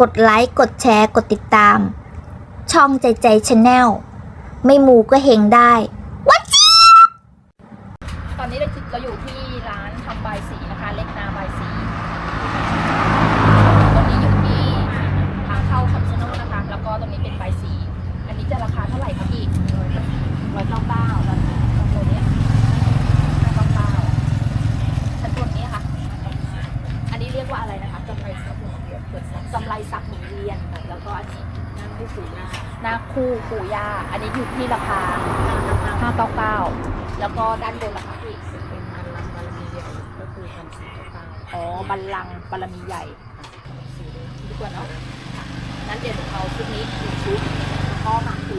กดไลค์ กดแชร์ กดติดตาม ช่องใจใจชาแนลไม่มูก็เฮงได้ตอนนี้เราเราอยู่ที่ร้านทำใบายสีนะคะ เล็กนาใบายสีตรงนี้อยู่ที่ทางเข้าคำชะโนดนะคะ แล้วก็ตรงนี้เป็นใบายสี อันนี้จะราคาเท่าไหร่คะพี่ร้อยเก้าเก้าแล้วตัวเนี้ยห้าเก้าเก้าชั้นบนนี้ค่ะ อันนี้เรียกว่าอะไรนะคะกำไรซับหมุนเวียนกำไรซับหมุนเวียนแล้วก็อันนี้นาคู่ปู่ย่านา คู่ปู่ย่าอันนี้อยู่ที่ราคาห้าเก้าเก้าแล้วก็ด้านบนราคาพี่เป็นพันลำบารมีใหญ่ก็คือพันสี่เก้าอ๋อบัลลังก์บารมีใหญ่สี่เลยดีกว่าเนาะนั้นเดี๋ยวหนูเอาชุดนี้หนึ่งชุดแล้วก็หมากปู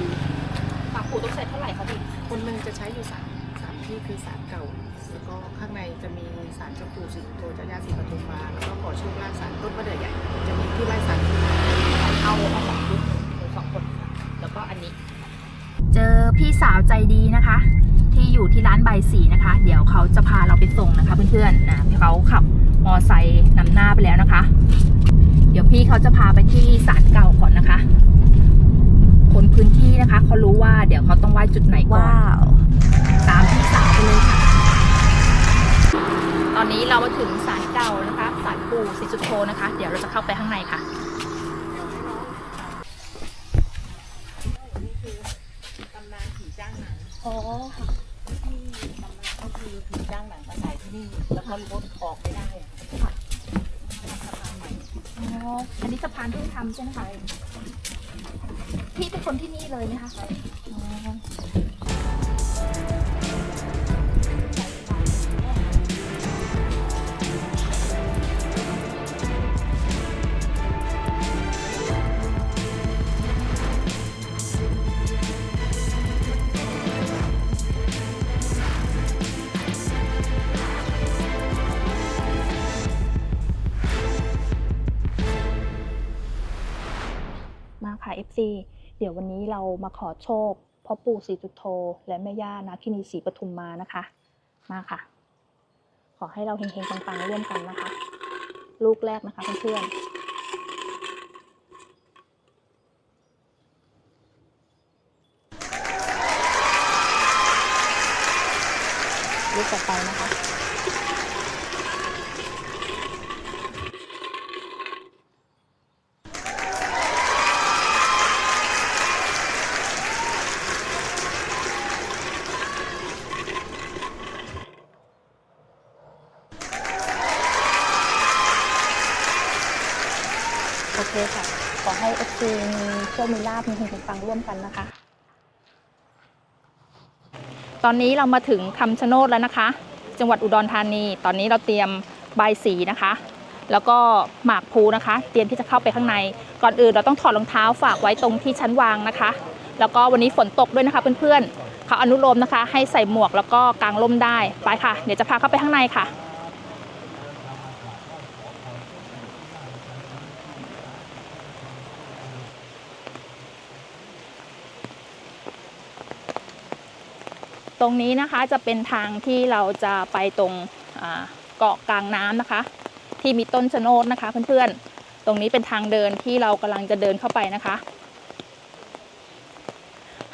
หมากปูต้องใช้เท่าไหร่คะพี่คนหนึ่งจะใช้อยู่สามสามที่คือสารเก่า แล้วก็ข้างในจะมีสารเจ้าปู่สิงโตเจ้าย่าศรีปทุมมาแล้วก็ขอโชคลาภสารต้นมะเดื่อใหญ่ จะมีที่ไหว้สารเอาเอา พี่สาวใจดีนะคะ ที่อยู่ที่ร้านใบสีนะคะ เดี๋ยวเขาจะพาเราไปส่งนะคะเพื่อนๆนะเขาขับมอไซค์นำหน้าไปแล้วนะคะ เดี๋ยวพี่เขาจะพาไปที่ศาลเก่าก่อนนะคะ คนพื้นที่นะคะเขารู้ว่าเดี๋ยวเขาต้องไหว้จุดไหนก่อนว้าวตามพี่สาวไปเลยค่ะตอนนี้เรามาถึงศาลเก่านะคะศาลปู่ศรีสุโธนะคะ เดี๋ยวเราจะเข้าไปข้างในค่ะ ตำนานผีจ้าง หนังอ๋อที่ทำนานก็คือผีจ้างหนังมาถ่ายที่นี่ แล้วก็รถออกไม่ได้อะค่ะสะพานใหม่อ๋ออันนี้สะพานเพิ่งทำใช่ไหมคะพี่เป็นคนที่นี่เลยไหมคะอ๋อ ดี๋ยววันนี้เรามาขอโชคพ่อปู่ศรีจุดโธและแม่ย่านาคินีศรีปทุมมานะคะ มาค่ะ ขอให้เราเฮงๆปังๆร่วมกันนะคะ ลูกแรกนะคะเพื่อนๆลูกต่อไปนะคะ คค่ะ ขอให้ FC มีโชคมีลาบมีเฮงๆปังร่วมกันนะคะ ตอนนี้เรามาถึงคำชะโนดแล้วนะคะ จังหวัดอุดรธานี ตอนนี้เราเตรียมใบสีนะคะ แล้วก็หมากพลูนะคะ เตรียมที่จะเข้าไปข้างใน ก่อนอื่นเราต้องถอดรองเท้าฝากไว้ตรงที่ชั้นวางนะคะ แล้วก็วันนี้ฝนตกด้วยนะคะเพื่อนๆเขาอนุโลมนะคะ ให้ใส่หมวกแล้วก็กางร่มได้ ไปค่ะ เดี๋ยวจะพาเข้าไปข้างในค่ะ ตรงนี้นะคะจะเป็นทางที่เราจะไปตรงเกาะกลางน้ำนะคะ ที่มีต้นชะโนดนะคะเพื่อนๆ ตรงนี้เป็นทางเดินที่เรากำลังจะเดินเข้าไปนะคะ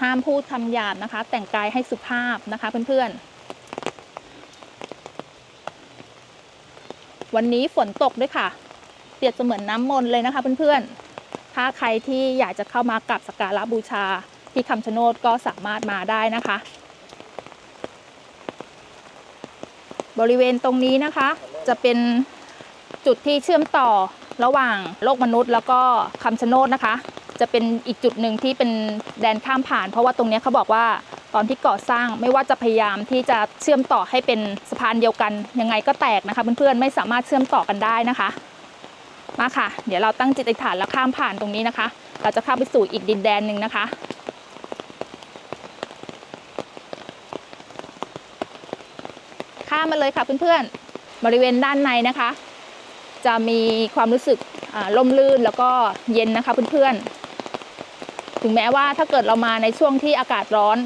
ห้ามพูดคำหยาบนะคะ แต่งกายให้สุภาพนะคะเพื่อนๆวันนี้ฝนตกด้วยค่ะ เปรียบเสมือนน้ำมนต์เลยนะคะเพื่อนๆ ถ้าใครที่อยากจะเข้ามากราบสักการะบูชาที่คำชะโนดก็สามารถมาได้นะคะ บริเวณตรงนี้นะคะ จะเป็นจุดที่เชื่อมต่อระหว่างโลกมนุษย์ แล้วก็คำชะโนดนะคะ จะเป็นอีกจุดหนึ่งที่เป็นแดนข้ามผ่าน เพราะว่าตรงนี้เขาบอกว่าตอนที่ก่อสร้างไม่ว่าจะพยายามที่จะเชื่อมต่อให้เป็นสะพานเดียวกันยังไงก็แตกนะคะ เพื่อนๆไม่สามารถเชื่อมต่อกันได้นะคะ มาค่ะ เดี๋ยวเราตั้งจิตอธิษฐานแล้วข้ามผ่านตรงนี้นะคะ เราจะข้ามไปสู่อีกดินแดนหนึ่งนะคะามมาเลยค่ะเพื่อนๆ บริเวณด้านในนะคะ จะมีความรู้สึกล่มลื่นแล้วก็เย็นนะคะเพื่อนๆ ถึงแม้ว่าถ้าเกิดเรามาในช่วงที่อากาศร้อน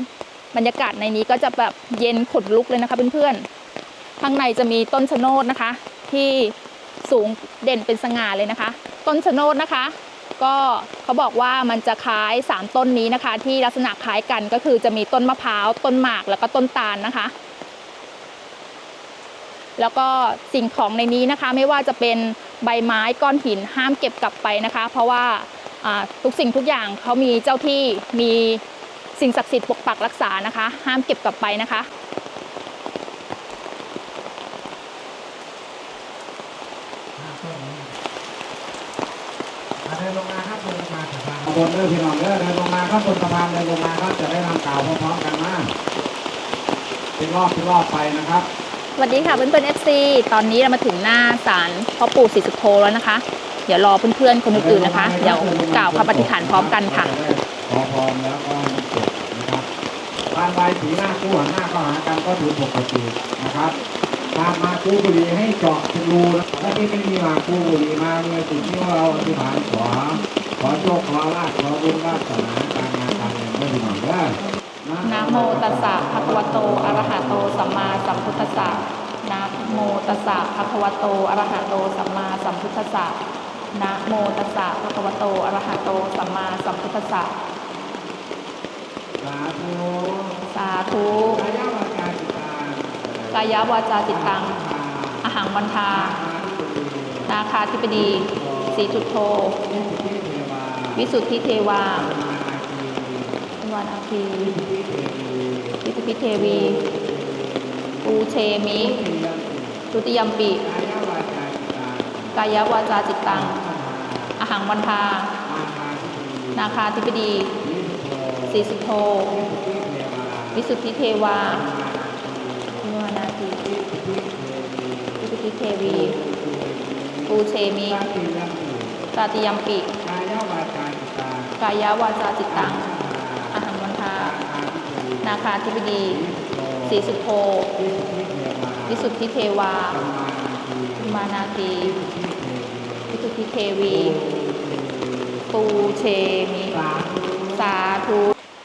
บรรยากาศในนี้ก็จะแบบเย็นขนลุกเลยนะคะเพื่อนๆ ข้างในจะมีต้นชะโนดนะคะ ที่สูงเด่นเป็นสง่าเลยนะคะ ต้นชะโนดนะคะก็เขาบอกว่ามันจะคล้าย 3 ต้นนี้นะคะ ที่ลักษณะคล้ายกันก็คือจะมีต้นมะพร้าว ต้นหมากแล้วก็ต้นตาลนะคะ แล้วก็สิ่งของในนี้นะคะ ไม่ว่าจะเป็นใบไม้ก้อนหินห้ามเก็บกลับไปนะคะ เพราะว่าทุกสิ่งทุกอย่างเขามีเจ้าที่มีสิ่งศักดิ์สิทธิ์ปกปักรักษานะคะ ห้ามเก็บกลับไปนะคะ เดินลงมาครับเดินลงมาสะพานบนเด้อพี่น้องเด้อเดินลงมาครับบนสะพานเดินลงมาครับจะได้นำกล่าวพร้อมๆกันมาเป็นรอบเป็นรอบไปนะครับ สวัสดีค่ะเพื่อนๆ FC ตอนนี้เรามาถึงหน้าศาลพ่อปู่ศรีสุโธแล้วนะคะ เดี๋ยวรอเพื่อนๆ คนอื่นๆนะคะ เดี๋ยวกล่าวคำปฏิฐานพร้อมกันค่ะ ขอพรแล้วก็ให้มันเสร็จนะครับบ้านใบสีหน้าคู่หันหน้าเข้าหากันก็ถือปกตินะครับตามมาคู่บุหรีให้เจาะเป็นรูนะถ้าที่ไม่มีมาคู่บุหรีมาเมื่อสิ่งที่เราอธิษฐานขอขอโชคขอลาภขอบุญวาสนาการงานการเงินไม่ดีหน่อยเด้อ นะโมตัสสะภะคะวะโตอะระหะโตสัมมาสัมพุทธัสสะนะโมตัสสะภะคะวะโตอะระหะโตสัมมาสัมพุทธัสสะนะโมตัสสะภะคะวะโตอะระหะโตสัมมาสัมพุทธัสสะสาธุสาธุกายวาจาจิตตังกายาวาจาจิตตังอหังวันทา นาคาธิปดีสีจุดโท วิสุทธิเทวาานาคีวิสุทธิเทวีปูเชมิทุติยมปิกายวาจาจิตตังอหังวันทา นาคาธิปดีสีสุโธวิสุทธิเทวาวานาคีวิสุทธิเทวี ปูเชมิตาติยมปิ กายวาจาจิตตัง นาคาธิปดีสีสุโธวิสุทธิเทวามานาทีวิสุทธิเทวี ปูเชมิสาธุ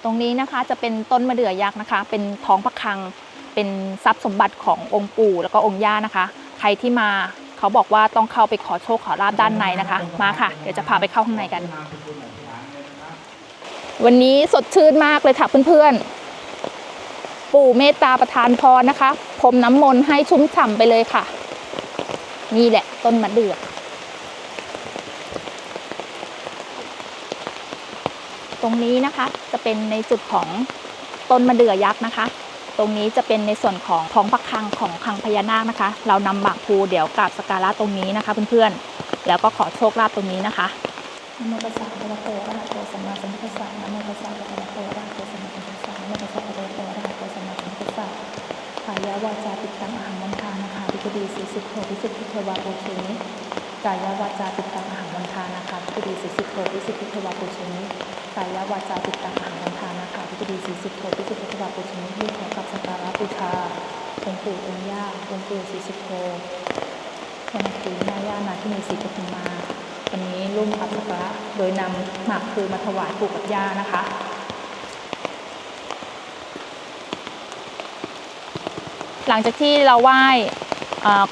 ตรงนี้นะคะจะเป็นต้นมะเดื่อยักษ์นะคะ เป็นท้องพระคลัง เป็นทรัพย์สมบัติขององค์ปู่แล้วก็องค์ย่านะคะ ใครที่มาเขาบอกว่าต้องเข้าไปขอโชคขอลาบด้านในนะคะ มาค่ะ เดี๋ยวจะพาไปเข้าข้างในกัน วันนี้สดชื่นมากเลยค่ะเพื่อนๆ ปู่เมตตาประทานพรนะคะพรมน้ำมนต์ให้ชุ่มฉ่ำไปเลยค่ะ นี่แหละต้นมะเดื่อตรงนี้นะคะจะเป็นในจุดของต้นมะเดื่อยักษ์นะคะ ตรงนี้จะเป็นในส่วนของท้องพระคลังของคลังพญานาคนะคะ เรานำหมากพลูเดี๋ยวกราบสการะตรงนี้นะคะเพื่อนๆ แล้วก็ขอโชคลาภตรงนี้นะคะนโมตัสสะภะคะวะโตอะระหะโตสัมมาสัมพุทธัสสะนโมตัสสะภะคะวะโตอะระหะ ขายาวาจาติดตังอาหังวันทานะคะวิปดีสีสุทโธวิสุทธิเทวาโอเชนิกายวาจาติดตังอาหังวันทานะคะวิปดีสีสุทโธวิสุทธิเทวาโอเชนิกายวาจาจิตตังอาหารวันทานาคาพิจดีสีสุทโธพิสุทธิเทวาปุชนิยื่นขอกับสักการะบูชาองค์ปู่องค์ย่าองค์ปู่สีสุทโธวันคือแม่ย่านาที่มีสีปฐุมาวันนี้ร่วมกับสักการะโดยนำหมากพลูมาถวายปู่กับย่านะคะ หลังจากที่เราไหว้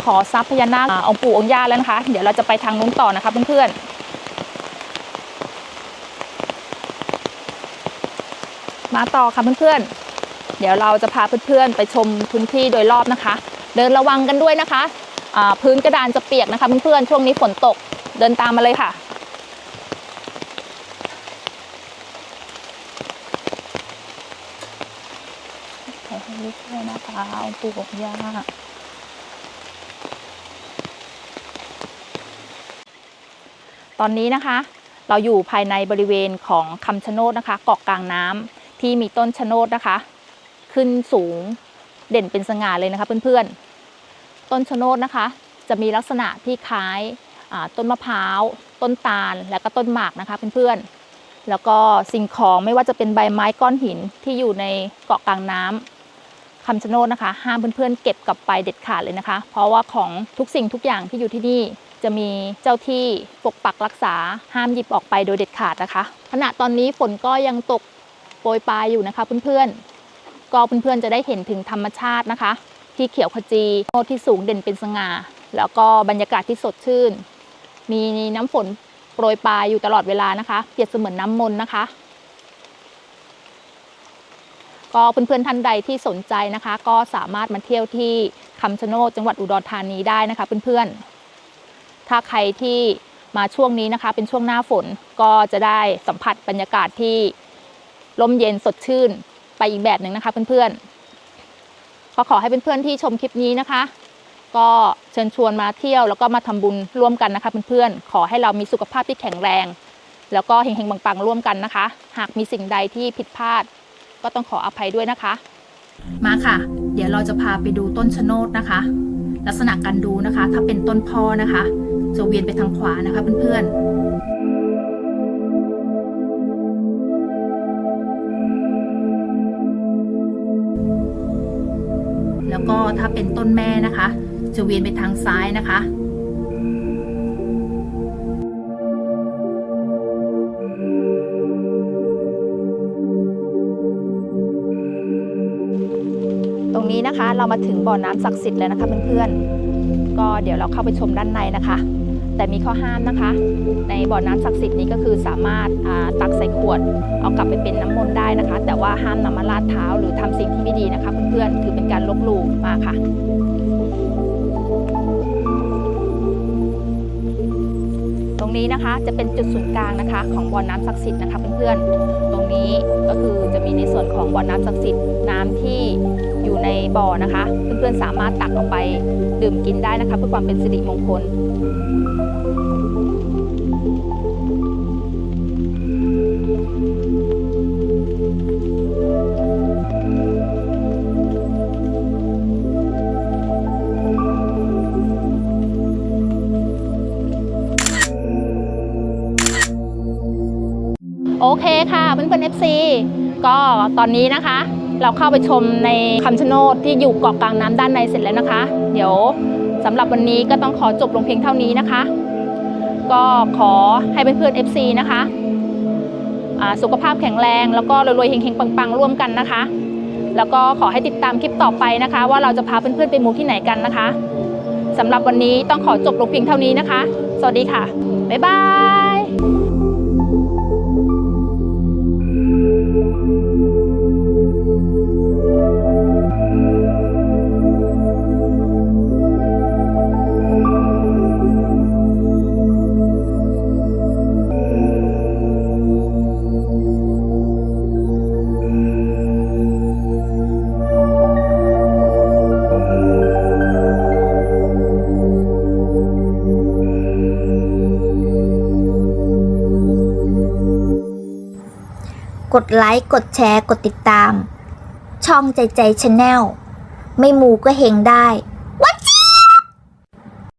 ขอทรัพย์พญานาคองค์ปู่องค์ย่าแล้วนะคะ เดี๋ยวเราจะไปทางนู้นต่อนะคะเพื่อนๆ มาต่อค่ะเพื่อนๆ เดี๋ยวเราจะพาเพื่อนๆ ไปชมพื้นที่โดยรอบนะคะ เดินระวังกันด้วยนะคะ พื้นกระดานจะเปียกนะคะเพื่อนๆ ช่วงนี้ฝนตก เดินตามมาเลยค่ะ ขอให้ลูกด้วยนะคะองค์ปู่องค์ย่าตอนนี้นะคะ เราอยู่ภายในบริเวณของคำชะโนดนะคะ เกาะกลางน้ำที่มีต้นชะโนดนะคะ ขึ้นสูงเด่นเป็นสง่าเลยนะคะเพื่อนๆ ต้นชะโนดนะคะ จะมีลักษณะที่คล้ายต้นมะพร้าว ต้นตาล และก็ต้นหมากนะคะเพื่อนๆ แล้วก็สิ่งของไม่ว่าจะเป็นใบไม้ก้อนหินที่อยู่ในเกาะกลางน้ำ คำชะโนดนะคะ ห้ามเพื่อนๆเก็บกลับไปเด็ดขาดเลยนะคะ เพราะว่าของทุกสิ่งทุกอย่างที่อยู่ที่นี่จะมีเจ้าที่ปกปักรักษาห้ามหยิบออกไปโดยเด็ดขาดนะคะ ขณะตอนนี้ฝนก็ยังตกโปรยปลายอยู่นะคะเพื่อนๆ ก็เพื่อนๆจะได้เห็นถึงธรรมชาตินะคะ ที่เขียวขจีโนดที่สูงเด่นเป็นสง่า แล้วก็บรรยากาศที่สดชื่น มีน้ำฝนโปรยปลายอยู่ตลอดเวลานะคะ เปรียบเสมือนน้ำมนต์นะคะ ก็เพื่อนๆท่านใดที่สนใจนะคะ ก็สามารถมาเที่ยวที่คำชะโนดจังหวัดอุดรธานีได้นะคะเพื่อนๆ ถ้าใครที่มาช่วงนี้นะคะ เป็นช่วงหน้าฝนก็จะได้สัมผัสบรรยากาศที่ลมเย็นสดชื่นไปอีกแบบหนึ่งนะคะเพื่อนๆก็ขอให้เพื่อนๆที่ชมคลิปนี้นะคะ ก็เชิญชวนมาเที่ยวแล้วก็มาทำบุญร่วมกันนะคะเพื่อนๆขอให้เรามีสุขภาพที่แข็งแรง แล้วก็เฮงๆปังๆร่วมกันนะคะ หากมีสิ่งใดที่ผิดพลาด ก็ต้องขออภัยด้วยนะคะ มาค่ะ เดี๋ยวเราจะพาไปดูต้นชะโนดนะคะ ลักษณะการดูนะคะ ถ้าเป็นต้นพ่อนะคะ จะเวียนไปทางขวานะคะเพื่อนๆ แล้วก็ถ้าเป็นต้นแม่นะคะ จะเวียนไปทางซ้ายนะคะ นี้นะคะ เรามาถึงบ่อน้ำศักดิ์สิทธิ์แล้วนะคะเพื่อนๆก็เดี๋ยวเราเข้าไปชมด้านในนะคะ แต่มีข้อห้ามนะคะ ในบ่อน้ำศักดิ์สิทธิ์นี้ก็คือสามารถตักใส่ขวด เอากลับไปเป็นน้ำมนต์ได้นะคะ แต่ว่าห้ามนำมาลาดเท้าหรือทำสิ่งที่ไม่ดีนะคะ เพื่อนๆถือเป็นการลบหลู่มาค่ะ รงนี้นะคะจะเป็นจุดศูนย์กลางนะคะ ของบ่อน้ำศักดิ์สิทธิ์นะคะเพื่อนๆ ตรงนี้ก็คือจะมีในส่วนของบ่อน้ำศักดิ์สิทธิ์น้ำที่อยู่ในบ่อนะคะ เพื่อนๆสามารถตักออกไปดื่มกินได้นะคะ เพื่อความเป็นสิริมงคล เคค่ะเพื่อนๆ FC ก็ตอนนี้นะคะ เราเข้าไปชมในคำชะโนดที่อยู่เกาะกลางน้ำด้านในเสร็จแล้วนะคะ เดี๋ยวสำหรับวันนี้ก็ต้องขอจบลงเพียงเท่านี้นะคะ ก็ขอให้เพื่อนๆ FC นะคะสุขภาพแข็งแรงแล้วก็รวยๆเฮงๆปังๆ ร่วมกันนะคะ แล้วก็ขอให้ติดตามคลิปต่อไปนะคะ ว่าเราจะพาเพื่อนๆไปมูที่ไหนกันนะคะสำหรับวันนี้ต้องขอจบลงเพียงเท่านี้นะคะ สวัสดีค่ะ บ๊ายบาย กดไลค์ กดแชร์ กดติดตาม ช่องใจใจชาแนลไม่มูก็เฮงได้